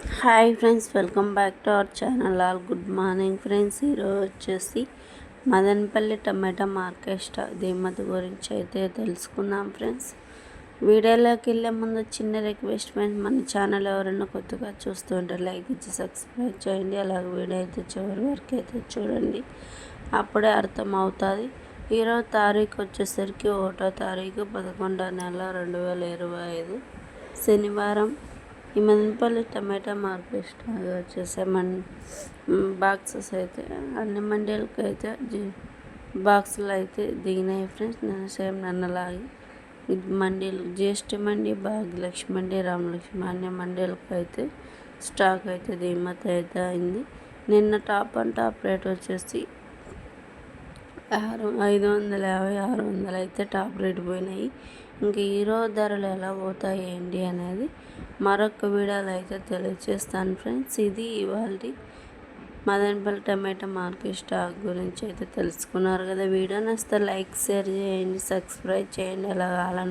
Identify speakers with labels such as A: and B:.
A: Hi friends welcome back to our channel. All good morning friends. ఈరోజు వచ్చేసి Madanapalle tomato market దిగుమతి గురించి అయితే తెలుసుకుందాం ఫ్రెండ్స్. వీడియోలోకి వెళ్ళే ముందు చిన్న రిక్వెస్ట్ ఫ్రెండ్స్ మన ఛానల్ ఎవరైనా కొత్తగా చూస్తుంటే లైక్ ఇచ్చి సబ్స్క్రైబ్ చేయండి. అలాగే వీడియో అయితే చివరి వరకు అయితే చూడండి. అప్పుడే అర్థం అవుతుంది ఈరోజు తారీఖు వచ్చేసరికి ఒకటో తారీఖు పదకొండో నెల రెండు వేల ఇరవై ఐదు. శనివారం ఈ మదనపల్లి టమాటా మార్కెట్ వచ్చేసి మన బాక్సెస్ అయితే అన్ని మండీలకి అయితే బాక్సులు అయితే దిగినాయి ఫ్రెండ్స్. నేను సేమ్ నన్నలాగి మండీలు జిఎస్టీ మండి భాగ్యలక్ష్మి మండి రామలక్ష్మి అన్ని మండీలకు అయితే స్టాక్ అయితే దిగుమతి అయితే అయింది. నిన్న టాప్ అండ్ టాప్ రేట్ వచ్చేసి ఆరు ఐదు వందల యాభై ఆరు వందలు అయితే టాప్ రేట్ పోయినాయి. ఇంకా ఈరోజు ధరలు ఎలా పోతాయి ఏంటి అనేది మరొక వీడియోలో అయితే తెలియజేస్తాను ఫ్రెండ్స్. ఇది ఇవాళ మదనపల్లి టమాటా మార్కెట్ స్టాక్ గురించి అయితే తెలుసుకున్నారు కదా. వీడియో నచ్చితే లైక్ షేర్ చేయండి సబ్స్క్రైబ్ చేయండి. అలా కావాలని